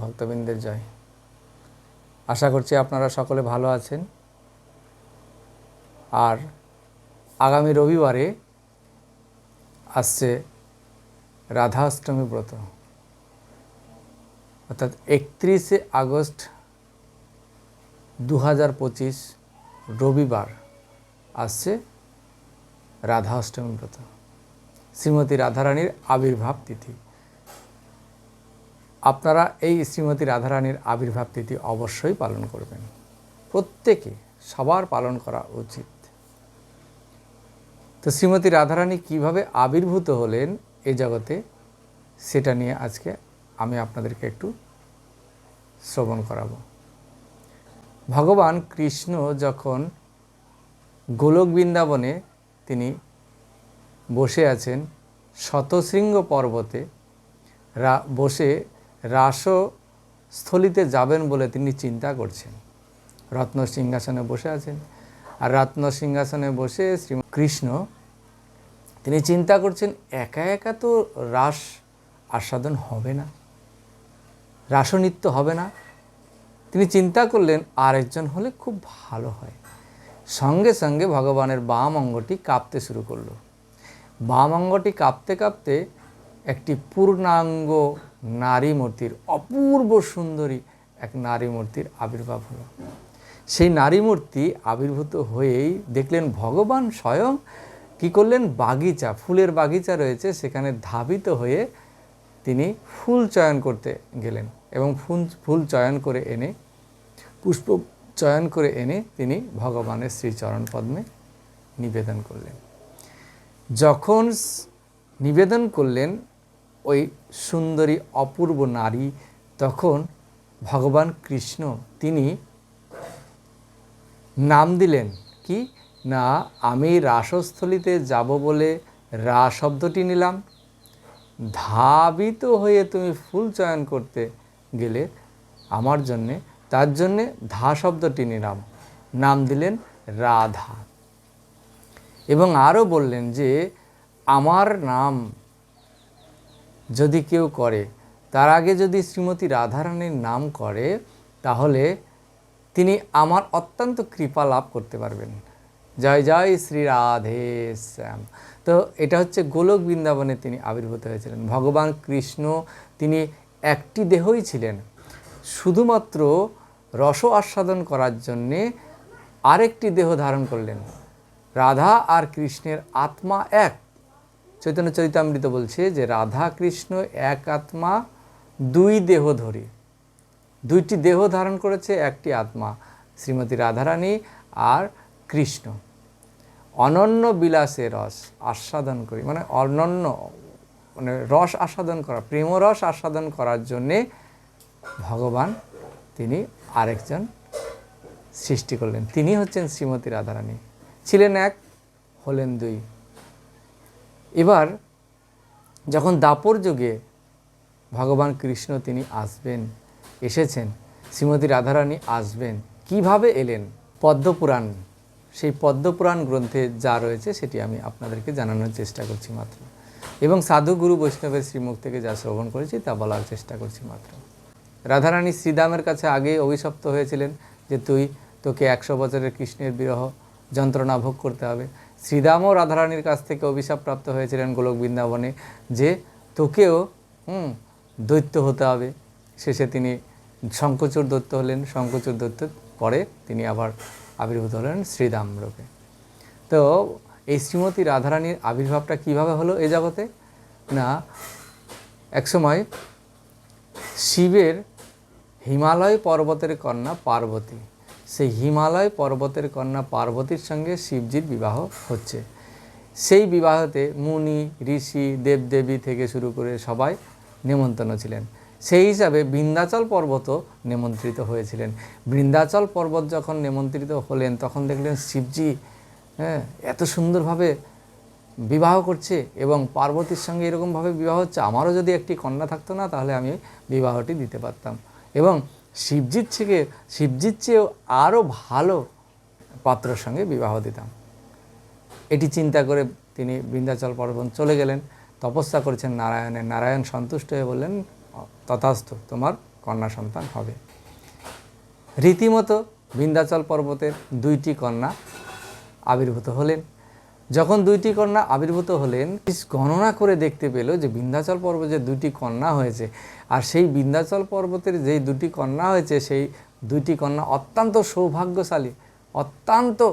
ভক্তবৃন্দের জয়। আশা করছি আপনারা সকলে ভালো আছেন। আর আগামী রবিবারে আসছে রাধাষ্টমী ব্রত। অর্থাৎ একত্রিশে আগস্ট দু পঁচিশ রবিবার আসছে রাধা অষ্টমী ব্রত। শ্রীমতী রাধারানীর আবির্ভাব তিথি। আপনারা এই শ্রীমতী রাধারানীর আবির্ভাব তিথি অবশ্যই পালন করবেন। প্রত্যেকে সবার পালন করা উচিত। তো শ্রীমতী রাধারানী কীভাবে আবির্ভূত হলেন এ জগতে, সেটা নিয়ে আজকে আমি আপনাদেরকে একটু শ্রবণ করাবো। ভগবান কৃষ্ণ যখন গোলক বৃন্দাবনে তিনি বসে আছেন, শতশৃঙ্গ পর্বতে রা বসে রাসস্থলিতে যাবেন বলে তিনি চিন্তা করছেন। রত্ন সিংহাসনে বসে আছেন। আর রত্ন সিংহাসনে বসে শ্রী কৃষ্ণ তিনি চিন্তা করছেন, একা একা তো রাস আস্বাদন হবে না রাসনৃত্য হবে না। তিনি চিন্তা করলেন, আরেকজন হলে খুব ভালো হয়। সঙ্গে সঙ্গে ভগবানের বাম অঙ্গটি কাঁপতে শুরু করল। বাম অঙ্গটি কাঁপতে কাঁপতে একটি পূর্ণাঙ্গ নারী মূর্তির অপূর্ব সুন্দরী এক নারী মূর্তির আবির্ভাব হলো। সেই নারী মূর্তি আবির্ভূত হয়েই দেখলেন ভগবান স্বয়ং কি করলেন? বাগিচা, ফুলের বাগিচা রয়েছে, সেখানে ধাবিত হয়ে তিনি ফুল চয়ন করতে গেলেন এবং ফুল ফুল চয়ন করে এনে, পুষ্প চয়ন করে এনে তিনি ভগবানের শ্রীচরণ পদ্মে নিবেদন করলেন। যখন নিবেদন করলেন ওই সুন্দরী অপূর্ব নারী, তখন ভগবান কৃষ্ণ তিনি নাম দিলেন, কি? না, আমি রাসস্থলিতে যাব বলে রা শব্দটি নিলাম। ধাবিত হয়ে তুমি ফুল চয়ন করতে গেলে আমার জন্যে, তার জন্যে ধা শব্দটি নিলাম। নাম দিলেন রাধা। এবং আরও বললেন যে, আমার নাম যদি কেউ করে, তার আগে যদি শ্রীমতী রাধারানীর নাম করে, তাহলে তিনি আমার অত্যন্ত কৃপা লাভ করতে পারবেন। জয় জয় শ্রী রাধে শ্যাম। তো এটা হচ্ছে গোলক বৃন্দাবনে তিনি আবির্ভূত হয়েছিলেন। ভগবান কৃষ্ণ তিনি একটি দেহই ছিলেন। শুধুমাত্র রস আস্বাদন করার জন্যে আরেকটি দেহ ধারণ করলেন। রাধা আর কৃষ্ণের আত্মা এক। চৈতন্য চরিতামৃত বলছে যে রাধা কৃষ্ণ এক আত্মা, দুই দেহ ধরি। দুইটি দেহ ধারণ করেছে, একটি আত্মা, শ্রীমতী রাধারানী আর কৃষ্ণ। অনন্য বিলাসে রস আস্বাদন করি মানে অনন্য মানে রস আস্বাদন করা, প্রেমরস আস্বাদন করার জন্যে ভগবান তিনি আরেকজন সৃষ্টি করলেন। তিনি হচ্ছেন শ্রীমতী রাধারানী। ছিলেন এক, হলেন দুই। এবার যখন দাপর যুগে ভগবান কৃষ্ণ তিনি আসবেন, এসেছেন, শ্রীমতী রাধারানী আসবেন, কীভাবে এলেন? পদ্মপুরাণ, সেই পদ্মপুরাণ গ্রন্থে যা রয়েছে সেটি আমি আপনাদেরকে জানানোর চেষ্টা করছি মাত্র। এবং সাধুগুরু বৈষ্ণবের শ্রীমুখ থেকে যা শ্রবণ করেছি তা বলার চেষ্টা করছি মাত্র। রাধারানী শ্রীদামের কাছে আগেই অভিশপ্ত হয়েছিলেন যে তুই তোকে একশো বছরের কৃষ্ণের বিরহ যন্ত্রণা ভোগ করতে হবে। শ্রীদামও রাধারানীর কাছ থেকে অভিশাপ প্রাপ্ত হয়েছিলেন গোলক বৃন্দাবনে যে তোকেও, হুম, দৈত্য হতে হবে। শেষে তিনি শঙ্কচূড় দৈত্য হলেন। শঙ্কচূড় দৈত্য পরে তিনি আবার আবির্ভূত হলেন শ্রীদাম রূপে তো এই শ্রীমতী রাধারানীর আবির্ভাবটা কীভাবে হলো এ জগতে? না, একসময় শিবের হিমালয় পর্বতের কন্যা পার্বতী সেই হিমালয় পর্বতের কন্যা পার্বতীর সঙ্গে শিবজির বিবাহ হচ্ছে। সেই বিবাহতে মুনি, ঋষি, দেবদেবী থেকে শুরু করে সবাই নেমন্তন্ন ছিলেন। সেই হিসাবে বৃন্দাচল পর্বতও নিমন্ত্রিত হয়েছিলেন। বৃন্দাচল পর্বত যখন নিমন্ত্রিত হলেন, তখন দেখলেন শিবজি হ্যাঁ এত সুন্দরভাবে বিবাহ করছে এবং পার্বতীর সঙ্গে এরকমভাবে বিবাহ হচ্ছে। আমারও যদি একটি কন্যা থাকতো না, তাহলে আমি বিবাহটি দিতে পারতাম। এবং শিবজির থেকে শিবজির চেয়েও আরও ভালো পাত্রর সঙ্গে বিবাহ দিতাম। এটি চিন্তা করে তিনি বৃন্দাচল পর্বত চলে গেলেন। তপস্যা করেছেন নারায়ণের। নারায়ণ সন্তুষ্ট হয়ে বললেন তথাস্থ তোমার কন্যা সন্তান হবে। রীতিমতো বিন্ধ্যাচল পর্বতের দুইটি কন্যা আবির্ভূত হলেন। যখন দুইটি কন্যা আবির্ভূত হলেন গণনা করে দেখতে পেল যে বিন্ধ্যাচল পর্বতে দুটি কন্যা হয়েছে, আর সেই বিন্ধ্যাচল পর্বতের যেই দুটি কন্যা হয়েছে, সেই দুইটি কন্যা অত্যন্ত সৌভাগ্যশালী, অত্যন্ত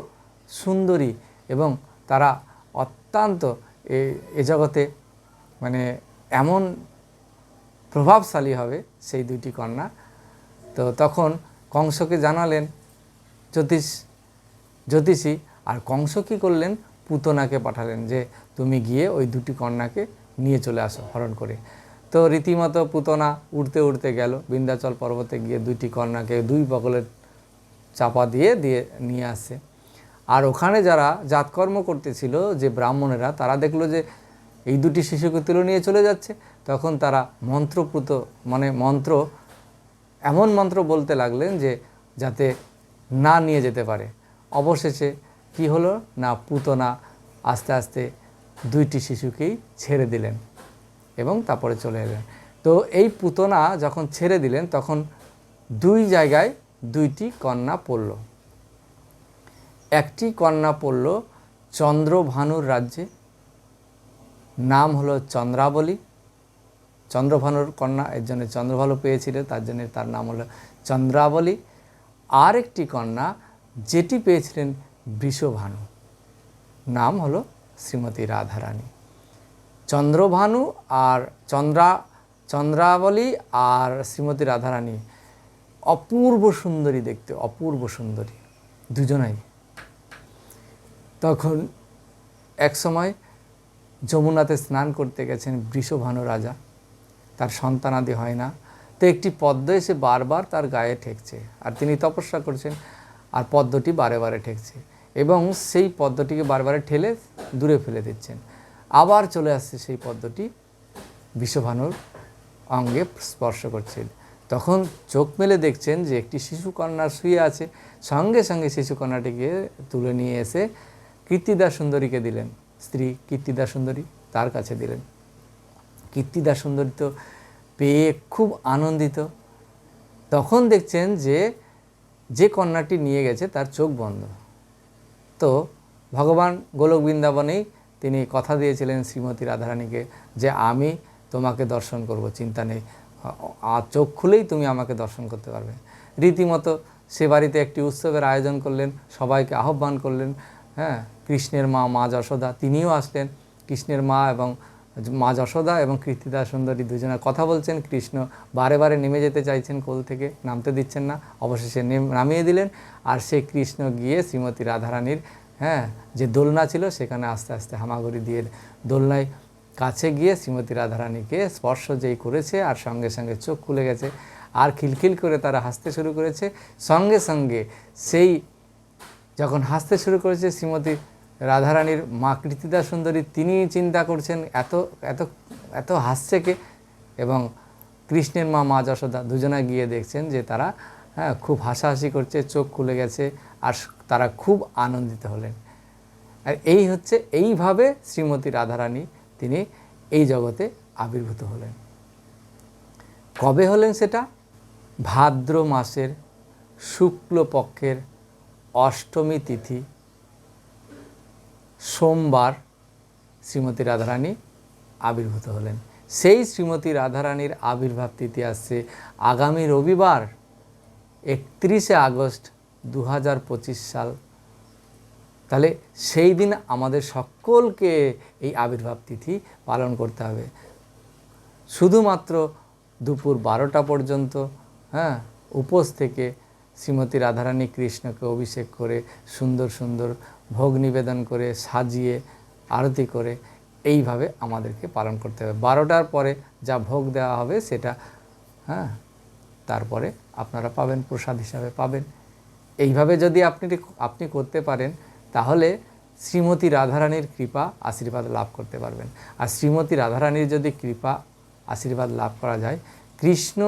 সুন্দরী এবং তারা অত্যন্ত এ- জগতে মানে এমন প্রভাবশালী হবে সেই দুইটি কন্যা। তো তখন কংসকে জানালেন, জ্যোতিষ, জ্যোতিষী, আর কংস কী করলেন? পুতনাকে পাঠালেন যে তুমি গিয়ে ওই দুটি কন্যাকে নিয়ে চলে আসো হরণ করে। তো রীতিমতো পুতনা উড়তে উড়তে গেল। বিন্ধ্যাচল পর্বতে গিয়ে দুইটি কন্যাকে দুই বগলের চাপা দিয়ে দিয়ে নিয়ে আসে। আর ওখানে যারা জাতকর্ম করতেছিল যে ব্রাহ্মণেরা, তারা দেখল যে এই দুটি শিশুকে তুলে নিয়ে চলে যাচ্ছে। তখন তারা মন্ত্রপুত মানে মন্ত্র, এমন মন্ত্র বলতে লাগলেন যে যাতে না নিয়ে যেতে পারে। অবশেষে কি হলো? না, পুতনা আস্তে আস্তে দুইটি শিশুকেই ছেড়ে দিলেন এবং তারপরে চলে এলেন। তো এই পুতনা যখন ছেড়ে দিলেন, তখন দুই জায়গায় দুইটি কন্যা পড়ল। একটি কন্যা পড়ল চন্দ্রভানুর রাজ্যে, নাম হলো চন্দ্রাবলী। চন্দ্রভানুর কন্যা এর জন্য চন্দ্রভানু পেয়েছিলেন তার জন্য তার নাম হলো চন্দ্রাবলী। আর একটি কন্যা যেটি পেয়েছিলেন বৃষভানু। নাম হলো শ্রীমতী রাধারানী। চন্দ্রভানু আর চন্দ্রা, চন্দ্রাবলী আর শ্রীমতী রাধারানী অপূর্ব সুন্দরী দেখতে, অপূর্ব সুন্দরী। দুজনাই। তখন এক সময় যমুনাতে স্নান করতে গেছেন বৃষভানু রাজা। তার সন্তানাদি হয় না। তো একটি পদ্ম এসে বারবার তার গায়ে ঠেকছে। আর তিনি তপস্যা করছেন, আর পদ্মটি বারে বারে ঠেকছে। এবং সেই পদ্মটিকে বারবারে ঠেলে দূরে ফেলে দিচ্ছেন। আবার চলে আসছে সেই পদ্মটি বিশ্বভানুর অঙ্গে স্পর্শ করছেন। তখন চোখ মেলে দেখছেন যে একটি শিশুকন্যা শুয়ে আছে। সঙ্গে সঙ্গে শিশুকন্যাটিকে তুলে নিয়ে এসে কীর্তিদা সুন্দরীকে দিলেন। স্ত্রী কীর্তিদা সুন্দরী তার কাছে দিলেন। কীর্তিদা সুন্দরী তো পেয়ে খুব আনন্দিত। তখন দেখছেন যে যে কন্যাটি নিয়ে গেছে তার চোখ বন্ধ। তো ভগবান গোলক বৃন্দাবনেই তিনি কথা দিয়েছিলেন শ্রীমতী রাধারানীকে যে আমি তোমাকে দর্শন করব, চিন্তা নেই। আর চোখ খুলেই তুমি আমাকে দর্শন করতে পারবে। রীতিমতো সে বাড়িতে একটি উৎসবের আয়োজন করলেন, সবাইকে আহ্বান করলেন হ্যাঁ কৃষ্ণের মা মা যশোদা, তিনিও আসলেন। কৃষ্ণের মা এবং মা যশোদা এবং কীর্তিদা সুন্দরী দুজনে কথা বলছেন। কৃষ্ণ বারে বারে নেমে যেতে চাইছেন কোল থেকে, নামতে দিচ্ছেন না। অবশেষে নেম- নামিয়ে দিলেন। আর সেই কৃষ্ণ গিয়ে শ্রীমতী রাধারানীর হ্যাঁ যে দোলনা ছিল সেখানে আস্তে আস্তে হামাগুড়ি দিয়ে দোলনায় কাছে গিয়ে শ্রীমতী রাধারানীকে স্পর্শ যেই করেছে আর সঙ্গে সঙ্গে চোখ খুলে গেছে আর খিলখিল করে তারা হাসতে শুরু করেছে। সঙ্গে সঙ্গে সেই যখন হাসতে শুরু করেছে শ্রীমতী রাধারানীর মা কৃতিদা সুন্দরী তিনি চিন্তা করছেন এত এত এত হাসছে কে? এবং কৃষ্ণের মা মা যশোদা দুজনে গিয়ে দেখছেন যে তারা হ্যাঁ খুব হাসাহাসি করছে, চোখ খুলে গেছে আর তারা খুব আনন্দিত হলেন। আর এই হচ্ছে, এইভাবে শ্রীমতী রাধারানী তিনি এই জগতে আবির্ভূত হলেন। কবে হলেন সেটা? ভাদ্র মাসের শুক্লপক্ষের অষ্টমী তিথি সোমবার শ্রীমতী রাধারানী আবির্ভূত হলেন। সেই শ্রীমতী রাধারানীর আবির্ভাব তিথি আসছে আগামী রবিবার, একত্রিশে আগস্ট দু হাজার পঁচিশ সাল। তাহলে সেই দিন আমাদের সকলকে এই আবির্ভাব তিথি পালন করতে হবে। শুধুমাত্র দুপুর বারোটা পর্যন্ত হ্যাঁ উপোস থেকে শ্রীমতী রাধারানী কৃষ্ণকে অভিষেক করে সুন্দর সুন্দর ভোগ নিবেদন করে সাজিয়ে, আরতি করে এইভাবে আমাদেরকে পালন করতে হবে। বারোটার পরে যা ভোগ দেওয়া হবে সেটা হ্যাঁ তারপরে আপনারা পাবেন, প্রসাদ হিসাবে পাবেন। এইভাবে যদি আপনি আপনি করতে পারেন, তাহলে শ্রীমতী রাধারানীর কৃপা আশীর্বাদ লাভ করতে পারবেন। আর শ্রীমতী রাধারানীর যদি কৃপা আশীর্বাদ লাভ করা যায়, কৃষ্ণ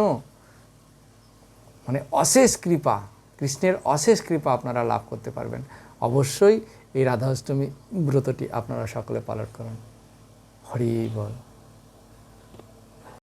মানে অশেষ কৃপা, কৃষ্ণের অশেষ কৃপা আপনারা লাভ করতে পারবেন। অবশ্যই এই রাধাষ্টমী ব্রতটি আপনারা সকলে পালন করুন। হরি বল।